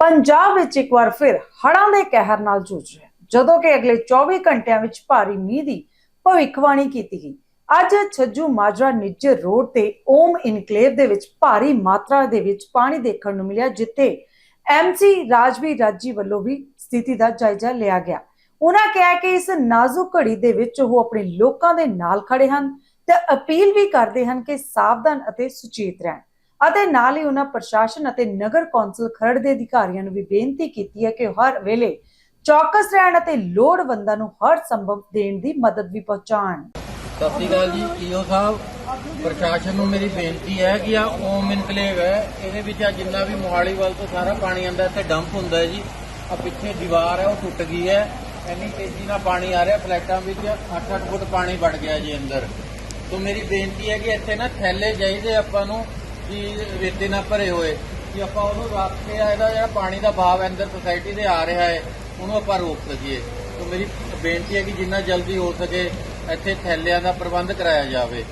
ਪੰਜਾਬ ਵਿੱਚ ਇੱਕ ਵਾਰ ਫਿਰ ਹੜ੍ਹਾਂ ਦੇ ਕਹਿਰ ਨਾਲ ਜੂਝ ਰਿਹਾ ਜਦੋਂ ਕਿ ਅਗਲੇ 24 ਘੰਟਿਆਂ ਵਿੱਚ ਭਾਰੀ ਮੀਂਹ ਦੀ ਭਵਿੱਖਬਾਣੀ ਕੀਤੀ ਗਈ। ਅੱਜ ਛੱਜੂ ਮਾਜਰਾ ਨਿੱਜਰ ਰੋਡ ਤੇ ਓਮ ਇਨਕਲੇਵ ਦੇ ਵਿੱਚ ਭਾਰੀ ਮਾਤਰਾ ਦੇ ਵਿੱਚ ਪਾਣੀ ਦੇਖਣ ਨੂੰ ਮਿਲਿਆ, ਜਿੱਥੇ ਐਮਸੀ ਰਾਜਵੀ ਰਾਜੀ ਵੱਲੋਂ ਵੀ ਸਥਿਤੀ ਦਾ ਜਾਇਜ਼ਾ ਲਿਆ ਗਿਆ। ਉਹਨਾਂ ਕਿਹਾ ਕਿ ਇਸ ਨਾਜ਼ੁਕ ਘੜੀ ਦੇ ਵਿੱਚ ਉਹ ਆਪਣੇ ਲੋਕਾਂ ਦੇ ਨਾਲ ਖੜੇ ਹਨ ਤੇ ਅਪੀਲ ਵੀ ਕਰਦੇ ਹਨ ਕਿ ਸਾਵਧਾਨ ਅਤੇ ਸੁਚੇਤ ਰਹਿਣ। ਅਤੇ ਨਾਲ ਹੀ ਉਹਨਾਂ ਪ੍ਰਸ਼ਾਸਨ ਅਤੇ ਨਗਰ ਕੌਂਸਲ ਖਰੜ ਦੇ ਅਧਿਕਾਰੀਆਂ ਨੂੰ ਵੀ ਬੇਨਤੀ ਕੀਤੀ ਹੈ ਕਿ ਹਰ ਵੇਲੇ ਚੌਕਸ ਰਹਿਣ ਅਤੇ ਲੋੜਵੰਦਾਂ ਨੂੰ ਹਰ ਸੰਭਵ ਦੇਣ ਦੀ ਮਦਦ ਵੀ ਪਹੁੰਚਾਉਣ। ਸਤਿ ਸ਼੍ਰੀ ਅਕਾਲ ਜੀ ਈਓ ਸਾਹਿਬ? ਪ੍ਰਸ਼ਾਸਨ ਨੂੰ ਮੇਰੀ ਬੇਨਤੀ ਹੈ ਕਿ ਆ ਓਮ ਇਨਕਲੇਵ ਹੈ। ਇਹਦੇ ਵਿੱਚ ਆ ਜਿੰਨਾ ਵੀ ਮੋਹਾਲੀ ਵੱਲ ਤੋਂ ਸਾਰਾ ਪਾਣੀ ਆਂਦਾ ਇੱਥੇ ਡੰਪ ਹੁੰਦਾ ਹੈ ਜੀ। ਆ ਪਿੱਛੇ ਦੀਵਾਰ ਹੈ, ਉਹ ਟੁੱਟ ਗਈ ਹੈ। ਇੰਨੀ ਤੇਜ਼ੀ ਨਾਲ ਪਾਣੀ ਆ ਰਿਹਾ, ਫਲੈਟਾਂ ਵਿੱਚ 8-8 ਫੁੱਟ ਪਾਣੀ ਵੜ ਗਿਆ ਜੀ ਅੰਦਰ। ਤੋਂ ਮੇਰੀ ਬੇਨਤੀ ਹੈ ਕਿ ਇੱਥੇ ਨਾ ਥੈਲੇ ਚਾਹੀਦੇ ਆਪਾਂ ਨੂੰ। ਕਿ ਰੇਤੇ ਨਾਲ ਭਰੇ ਹੋਏ ਕਿ ਆਪਾਂ ਉਹਨੂੰ ਰੱਖ ਕੇ ਆ ਇਹਦਾ ਜਿਹੜਾ ਪਾਣੀ ਦਾ ਭਾਵ ਅੰਦਰ ਸੁਸਾਇਟੀ ਦੇ ਆ ਰਿਹਾ ਹੈ, ਉਹਨੂੰ ਆਪਾਂ ਰੋਕ ਸਕੀਏ। ਤੋਂ ਮੇਰੀ ਬੇਨਤੀ ਹੈ ਕਿ ਜਿੰਨਾ ਜਲਦੀ ਹੋ ਸਕੇ ਇੱਥੇ ਥੈਲਿਆਂ ਦਾ ਪ੍ਰਬੰਧ ਕਰਾਇਆ ਜਾਵੇ।